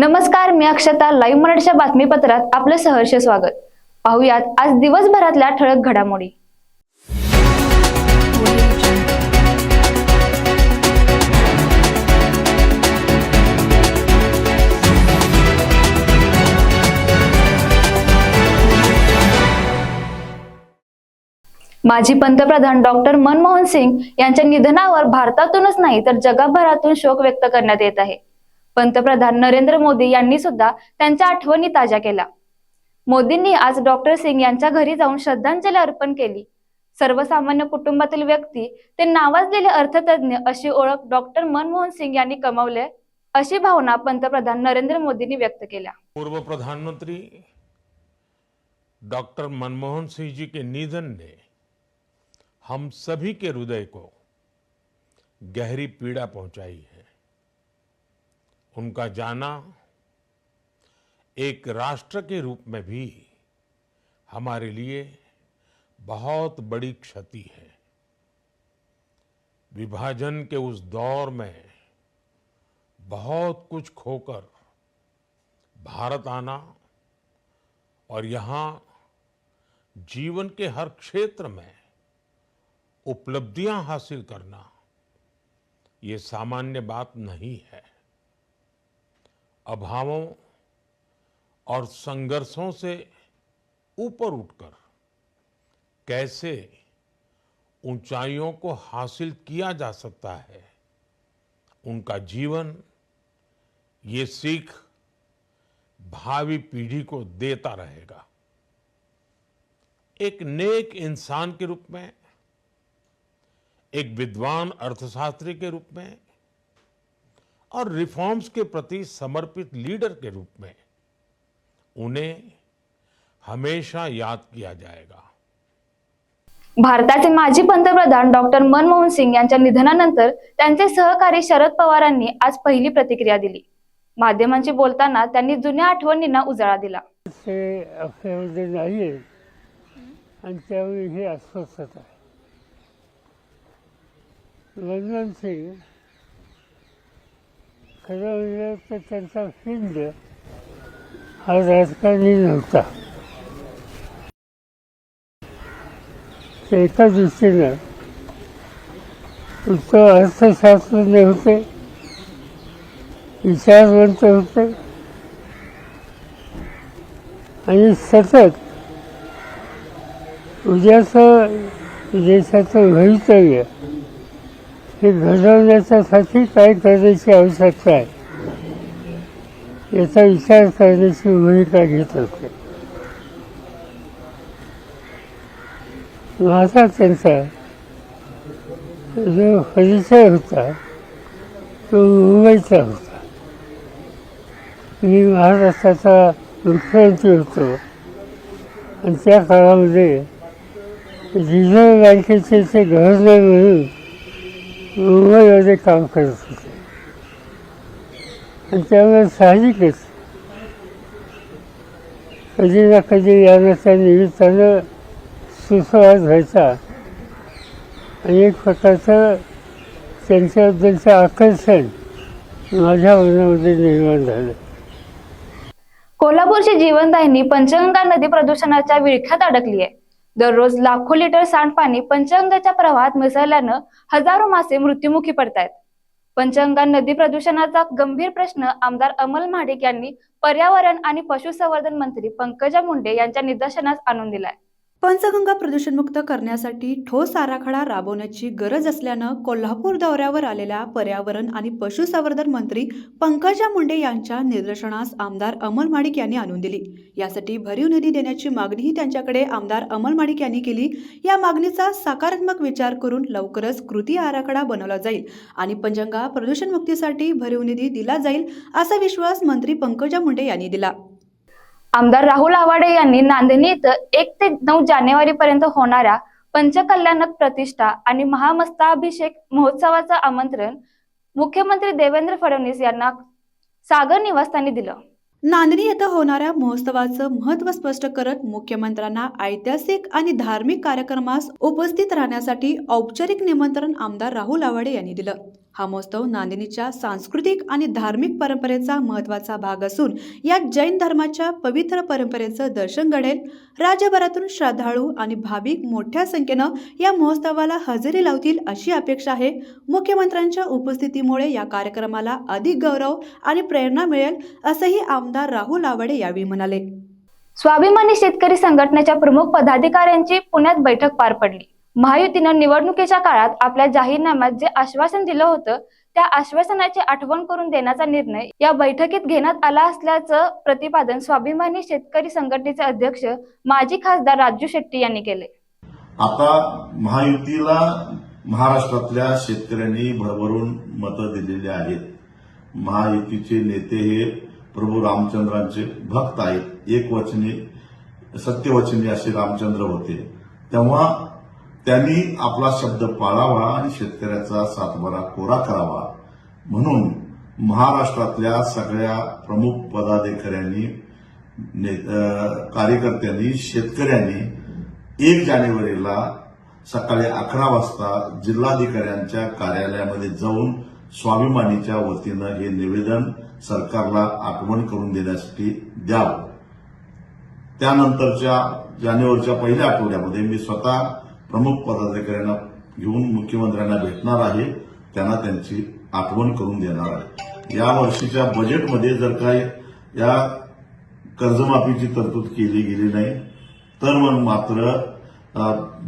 नमस्कार मी अक्षता लाईव्ह मराठीच्या बातमीपत्रात आपलं सहर्ष स्वागत. पाहुयात आज दिवसभरातल्या ठळक घडामोडी. माजी पंतप्रधान डॉक्टर मनमोहन सिंग यांच्या निधनावर भारतातूनच नाही तर जगभरातून शोक व्यक्त करण्यात येत आहे. पंतप्रधान नरेंद्र मोदी यांनी सुद्धा त्यांच्या आठवणी ताज्या केल्या. मोदींनी आज डॉक्टर सिंग यांच्या घरी जाऊन श्रद्धांजली अर्पण केली. सर्वसामान्य कुटुंबातील व्यक्ती ते नावाजलेले अर्थतज्ञ अशी ओळख डॉक्टर मनमोहन सिंग यांनी कमावले अशी भावना पंतप्रधान नरेंद्र मोदींनी व्यक्त केल्या. पूर्व प्रधानमंत्री डॉक्टर मनमोहन सिंह जी के निधन ने हम सभी के हृदय को गहरी पीड़ा पहुंचाई है। उनका जाना एक राष्ट्र के रूप में भी हमारे लिए बहुत बड़ी क्षति है। विभाजन के उस दौर में बहुत कुछ खोकर भारत आना और यहाँ जीवन के हर क्षेत्र में उपलब्धियाँ हासिल करना, ये सामान्य बात नहीं है। अभावों और संघर्षों से ऊपर उठकर कैसे ऊंचाइयों को हासिल किया जा सकता है, उनका जीवन, ये सीख भावी पीढ़ी को देता रहेगा। एक नेक इंसान के रूप में, एक विद्वान अर्थशास्त्री के रूप में और रिफॉर्म्स के प्रति समर्पित लीडर के रूप में उन्हें हमेशा याद किया जाएगा। भारताचे माजी पंतप्रधान डॉक्टर मनमोहन सिंग यांच्या निधनानंतर त्यांचे सहकारी शरद पवारांनी आज पहिली प्रतिक्रिया दिली. माध्यमांशी बोलताना त्यांनी जुन्या आठवणींना उजाळा दिला. ते नाही आणि त्यावेळी ही अस्वस्थता आहे. मनमोहन सिंग खरं म्हणजे तर त्यांचा फिंड हा राजकारणी नव्हता. एका दृष्टीनं उत्तम अर्थशास्त्रज्ञ होते विचारवंत होते. आणि सतत उद्याचं देशाचं भवितव्य हे घडवण्याच्यासाठी काय करण्याची आवश्यकता आहे. याचा विचार करण्याची भूमिका घेत होते माझा त्यांचा जो परिचय होता तो मुंबईचा होता. मी महाराष्ट्राचा मुख्यमंत्री होतो. आणि त्या काळामध्ये रिझर्व्ह बँकेचे ते गव्हर्नर म्हणून मुंबईमध्ये काम करत होते आणि त्यामुळे साहजिकच कधी ना कधी यानाच्या निमित्तानं सुसंवाद व्हायचा. आणि एक प्रकारचं त्यांच्याबद्दलचं आकर्षण माझ्या मनामध्ये निर्माण झालं. कोल्हापूरची जीवनदायिनी पंचगंगा नदी प्रदूषणाच्या विळख्यात अडकली आहे दररोज लाखो लिटर सांडपाणी पंचगंगाच्या प्रवाहात मिसळल्यानं हजारो मासे मृत्युमुखी पडतायत. पंचगंगा नदी प्रदूषणाचा गंभीर प्रश्न आमदार अमल महाडिक यांनी पर्यावरण आणि पशुसंवर्धन मंत्री पंकजा मुंडे यांच्या निदर्शनास आणून दिलाय. पंचगंगा प्रदूषणमुक्त करण्यासाठी ठोस आराखडा राबवण्याची गरज असल्यानं कोल्हापूर दौऱ्यावर आलेल्या पर्यावरण आणि पशुसंवर्धन मंत्री पंकजा मुंडे यांच्या निदर्शनास आमदार अमल माडिक यांनी आणून दिली. यासाठी भरीव निधी देण्याची मागणीही त्यांच्याकडे आमदार अमल माडिक यांनी केली. या मागणीचा सकारात्मक विचार करून लवकरच कृती आराखडा बनवला जाईल आणि पंचगंगा प्रदूषणमुक्तीसाठी भरीव निधी दिला जाईल असा विश्वास मंत्री पंकजा मुंडे यांनी दिला. आमदार राहुल आवाडे यांनी नांदणी इथं एक ते नऊ जानेवारी पर्यंत होणाऱ्या पंचकल्याणक प्रतिष्ठा आणि महामस्ताभिषेक महोत्सवाचं आमंत्रण मुख्यमंत्री देवेंद्र फडणवीस यांना सागर निवासस्थानी दिलं. नांदणी येथे होणाऱ्या महोत्सवाचं महत्त्व स्पष्ट करत मुख्यमंत्र्यांना ऐतिहासिक आणि धार्मिक कार्यक्रमास उपस्थित राहण्यासाठी औपचारिक निमंत्रण आमदार राहुल आवाडे यांनी दिलं. हा महोत्सव नांदिनीच्या सांस्कृतिक आणि धार्मिक परंपरेचा महत्त्वाचा भाग असून यात जैन धर्माच्या पवित्र परंपरेचं दर्शन घडेल. राज्यभरातून श्रद्धाळू आणि भाविक मोठ्या संख्येनं या महोत्सवाला हजेरी लावतील अशी अपेक्षा आहे. मुख्यमंत्र्यांच्या उपस्थितीमुळे या कार्यक्रमाला अधिक गौरव आणि प्रेरणा मिळेल असंही आमदार राहुल आवाडे यावेळी म्हणाले. स्वाभिमानी शेतकरी संघटनेच्या प्रमुख पदाधिकाऱ्यांची पुण्यात बैठक पार पडली. महायुतीनं निवडणुकीच्या काळात आपल्या जाहीरनाम्यात जे आश्वासन दिलं होतं त्या आश्वासनाची आठवण करून देण्याचा निर्णय या बैठकीत घेण्यात आला असल्याचं प्रतिपादन स्वाभिमानी शेतकरी संघटनेचे अध्यक्ष माजी खासदार राजू शेट्टी यांनी केले आता महायुतीला महाराष्ट्रातल्या शेतकऱ्यांनी भरभरून मतं दिलेली आहेत. महायुतीचे नेते हे प्रभू रामचंद्रांचे भक्त आहेत. एकवचनी सत्यवचनी असे रामचंद्र होते. तेव्हा त्यांनी आपला शब्द पाळावा आणि शेतकऱ्याचा सातबारा कोरा करावा. म्हणून महाराष्ट्रातल्या सगळ्या प्रमुख पदाधिकाऱ्यांनी ने- कार्यकर्त्यांनी शेतकऱ्यांनी एक जानेवारीला सकाळी अकरा वाजता जिल्हाधिकाऱ्यांच्या कार्यालयामध्ये जाऊन स्वाभिमानीच्या वतीनं हे निवेदन सरकारला आठवण करून देण्यासाठी द्यावं. त्यानंतरच्या जानेवारीच्या पहिल्या आठवड्यामध्ये मी स्वतः प्रमुख पदाधिकाऱ्यांना घेऊन मुख्यमंत्र्यांना भेटणार आहे त्यांना त्यांची आठवण करून देणार आहे. या वर्षीच्या बजेटमध्ये जर काय या कर्जमाफीची तरतूद केली गेली नाही तर मग मात्र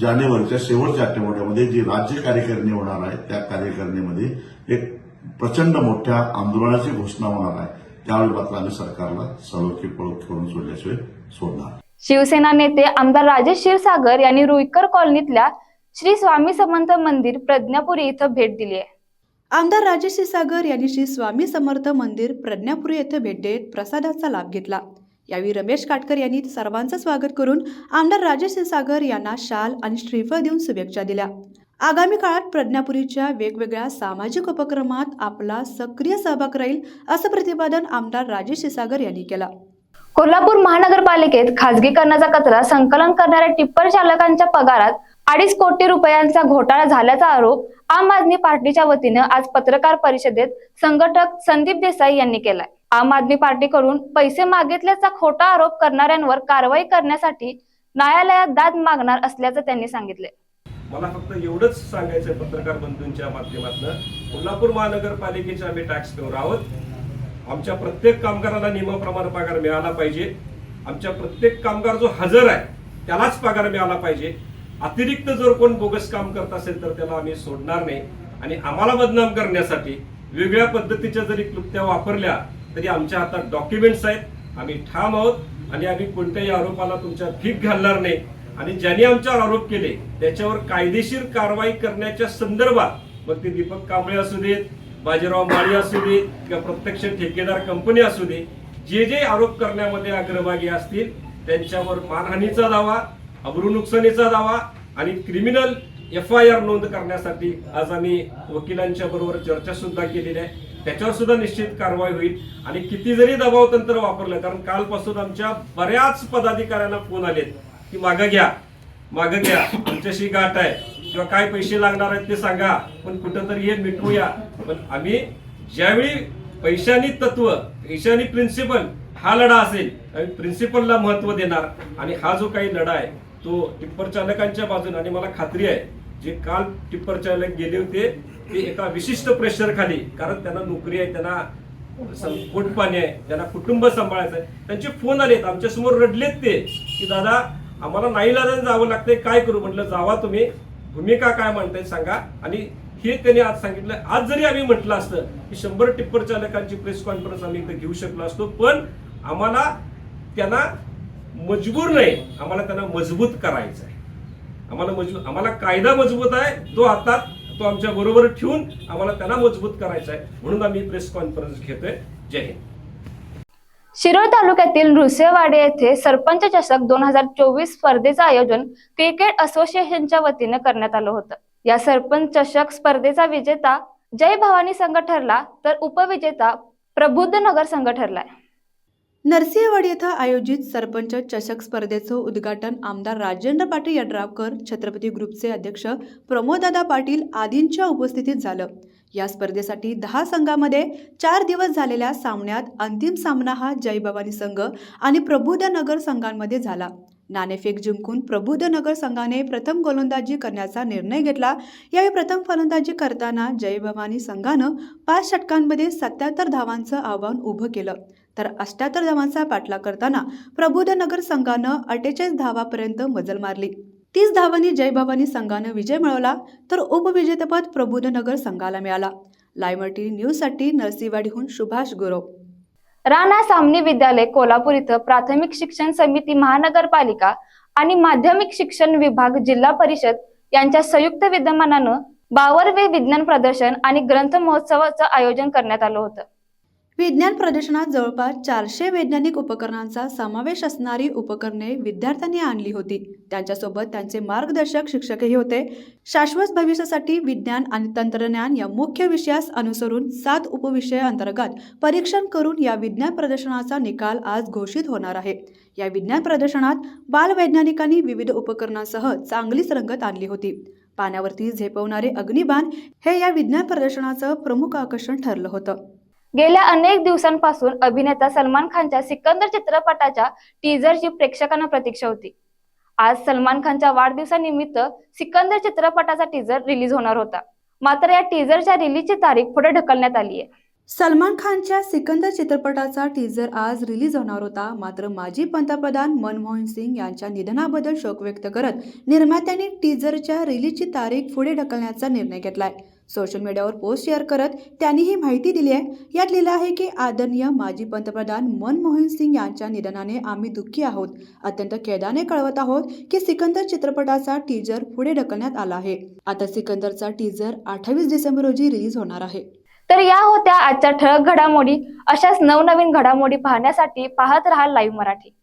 जानेवारीच्या शेवटच्या आठवड्यामध्ये जी राज्य कार्यकारिणी होणार आहे त्या कार्यकारिणीमध्ये एक प्रचंड मोठ्या आंदोलनाची घोषणा होणार आहे. त्यावेळी मात्र आम्ही सरकारला सलोखी पळोख करून सोडल्याशिवाय सोडणार शिवसेना नेते आमदार राजेश क्षीरसागर यांनी रुईकर कॉलनीतल्या श्री स्वामी समंत मंदिर प्रज्ञापुरी इथं भेट दिली आहे. आमदार राजेश क्षीरसागर यांनी श्री स्वामी समर्थ मंदिर प्रज्ञापुरी येथे भेट देत प्रसादाचा लाभ घेतला. यावेळी रमेश काटकर यांनी सर्वांचं स्वागत करून आमदार राजेश क्षीरसागर यांना शाल आणि श्रीफळ देऊन शुभेच्छा दिल्या. आगामी काळात प्रज्ञापुरीच्या वेगवेगळ्या सामाजिक उपक्रमात आपला सक्रिय सहभाग राहील असं प्रतिपादन आमदार राजेश क्षीरसागर यांनी केलं. कोल्हापूर महानगरपालिकेत खाजगीकरणाचा कचरा संकलन करणाऱ्या टिप्पर चालकांच्या पगारात अडीच कोटी रुपयांचा घोटाळा झाल्याचा आरोप आम आदमी पार्टीच्या वतीनं आज पत्रकार परिषदेत संघटक संदीप देसाई यांनी केलाय. आम आदमी पार्टीकडून पैसे मागितल्याचा खोटा आरोप करणाऱ्यांवर कारवाई करण्यासाठी न्यायालयात दाद मागणार असल्याचं त्यांनी सांगितले मला फक्त एवढंच सांगायचं पत्रकार बंधूंच्या माध्यमातून. कोल्हापूर महानगरपालिकेचे आम्ही टॅक्स पेवर आहोत. आमच्या प्रत्येक कामगाराला नियमाप्रमाणे पगार मिळाला पाहिजे. आमच्या प्रत्येक कामगार जो हजर आहे त्यालाच पगार मिळाला पाहिजे. अतिरिक्त जर कोण बोगस काम करत असेल तर त्याला आम्ही सोडणार नाही. आणि आम्हाला बदनाम करण्यासाठी वेगळ्या पद्धतीच्या जरी क्लुप्त्या वापरल्या तरी आमच्या हातात डॉक्युमेंट्स आहेत. आम्ही ठाम आहोत आणि आम्ही कोणत्याही आरोपाला तुमच्या भीक घालणार नाही. आणि ज्यांनी आमच्यावर आरोप केले त्याच्यावर कायदेशीर कारवाई करण्याच्या संदर्भात मग ते दीपक कांबळे असू देत बाजीराव माळी असू दे किंवा प्रत्यक्ष ठेकेदार कंपनी असू दे जे जे आरोप करण्यामध्ये अग्रभागी असतील त्यांच्यावर मानहानीचा दावा अब्रू नुकसानीचा दावा आणि क्रिमिनल एफ आय आर नोंद करण्यासाठी आज आम्ही वकिलांच्या बरोबर चर्चा सुद्धा केलेली आहे. त्याच्यावर सुद्धा निश्चित कारवाई होईल आणि किती जरी दबाव तंत्र वापरलं कारण कालपासून आमच्या बऱ्याच पदाधिकाऱ्यांना फोन आलेत की मागं घ्या मागं घ्या आमच्याशी गाठ आहे. किंवा काय पैसे लागणार आहेत ते सांगा पण कुठंतरी हे मिटवूया. पण आम्ही ज्यावेळी पैशानी तत्व पैशानी प्रिन्सिपल हा लढा असेल आम्ही प्रिन्सिपलला महत्त्व देणार. आणि हा जो काही लढा आहे तो टिप्पर चालकांच्या बाजूने आणि मला खात्री आहे जे काल टिप्पर चालक गेले होते ते एका विशिष्ट प्रेशर खाली कारण त्यांना नोकरी आहे त्यांना पोटपाणी आहे त्यांना कुटुंब सांभाळायचं आहे. त्यांचे फोन आलेत आमच्यासमोर रडलेत ते की दादा आम्हाला नाही जावं लागतंय काय करू? म्हटलं जावा तुम्ही भूमिका काय म्हणताय सांगा. आणि हे त्यांनी आज सांगितलं. आज जरी आम्ही म्हटलं असतं की शंभर टिप्पर चालकांची प्रेस कॉन्फरन्स आम्ही इथं घेऊ शकलो असतो पण आम्हाला त्यांना मजबूर नाही. आम्हाला त्यांना मजबूत करायचं आहे. आम्हाला मजबूत आम्हाला कायदा मजबूत आहे तो हातात तो आमच्या बरोबर ठेवून आम्हाला त्यांना मजबूत करायचा आहे. म्हणून आम्ही प्रेस कॉन्फरन्स घेतोय. जय हिंद. शिरोळ तालुक्यातील रुसेवाडे येथे सरपंच चषक दोन हजार चोवीस स्पर्धेचं आयोजन क्रिकेट असोसिएशनच्या वतीनं करण्यात आलं होतं. या सरपंच चषक स्पर्धेचा विजेता जय भवानी संघ ठरला तर उपविजेता प्रबुद्ध नगर संघ ठरलाय. नरसिंहवाडी येथे आयोजित सरपंच चषक स्पर्धेचं उद्घाटन आमदार राजेंद्र पाटील यड्रावकर छत्रपती ग्रुपचे अध्यक्ष प्रमोददादा पाटील आदींच्या उपस्थितीत झालं. या स्पर्धेसाठी दहा संघामध्ये चार दिवस झालेल्या सामन्यात अंतिम सामना हा जय भवानी संघ आणि प्रबुद्धनगर संघांमध्ये झाला. नाणेफेक जिंकून प्रबुद्धनगर संघाने प्रथम गोलंदाजी करण्याचा निर्णय घेतला. यावेळी प्रथम फलंदाजी करताना जय भवानी संघानं पाच षटकांमध्ये सत्याहत्तर धावांचं आव्हान उभं केलं. तर अष्ट्याहत्तर धावांचा पाठलाग करताना प्रबुद्धनगर संघानं अठ्ठेचाळीस धावापर्यंत मजल मारली. तीस धावांनी जय भवानी संघानं विजय मिळवला तर उपविजेतेपद प्रबोधनगर संघाला मिळाला. लाईव्ह न्यूजसाठी नरसिंहवाडीहून सुभाष गुरव. राणा सामनी विद्यालय कोल्हापूर इथं प्राथमिक शिक्षण समिती महानगरपालिका आणि माध्यमिक शिक्षण विभाग जिल्हा परिषद यांच्या संयुक्त विद्यमानानं बावरवे विज्ञान प्रदर्शन आणि ग्रंथ महोत्सवाचं आयोजन करण्यात आलं होतं. विज्ञान प्रदर्शनात जवळपास चारशे वैज्ञानिक उपकरणांचा समावेश असणारी उपकरणे विद्यार्थ्यांनी आणली होती. त्यांच्यासोबत त्यांचे मार्गदर्शक शिक्षकही होते. शाश्वत भविष्यासाठी विज्ञान आणि तंत्रज्ञान या मुख्य विषयास अनुसरून सात उपविषय अंतर्गत परीक्षण करून या विज्ञान प्रदर्शनाचा निकाल आज घोषित होणार आहे. या विज्ञान प्रदर्शनात बालवैज्ञानिकांनी विविध उपकरणांसह चांगलीच रंगत आणली होती. पाण्यावरती झेपवणारे अग्निबाण हे या विज्ञान प्रदर्शनाचं प्रमुख आकर्षण ठरलं होतं. गेल्या अनेक दिवसांपासून अभिनेता सलमान खानच्या सिकंदर चित्रपटाच्या टीझरची प्रेक्षकांना प्रतीक्षा होती. आज सलमान खानच्या वाढदिवसानिमित्त सिकंदर चित्रपटाचा टीझर रिलीज होणार होता. मात्र या टीझरच्या रिलीजची तारीख पुढे ढकलण्यात आली आहे सलमान खानच्या सिकंदर चित्रपटाचा टीझर आज रिलीज होणार होता. मात्र माजी पंतप्रधान मनमोहन सिंग यांच्या निधनाबद्दल शोक व्यक्त करत निर्मात्यांनी टीझरच्या रिलीजची तारीख पुढे ढकलण्याचा निर्णय घेतलाय. सोशल मीडियावर पोस्ट शेअर करत त्यांनी ही माहिती दिली आहे. यात लिहिलं आहे की आदरणीय माजी पंतप्रधान मनमोहन सिंग यांच्या निधनाने आम्ही दुःखी आहोत. अत्यंत खेदाने कळवत आहोत की सिकंदर चित्रपटाचा टीजर पुढे ढकलण्यात आला आहे. आता सिकंदरचा टीजर अठ्ठावीस डिसेंबर रोजी रिलीज होणार आहे. तर या होत्या आजच्या ठळक घडामोडी. अशाच नवनवीन घडामोडी पाहण्यासाठी पाहत राहा लाईव्ह मराठी.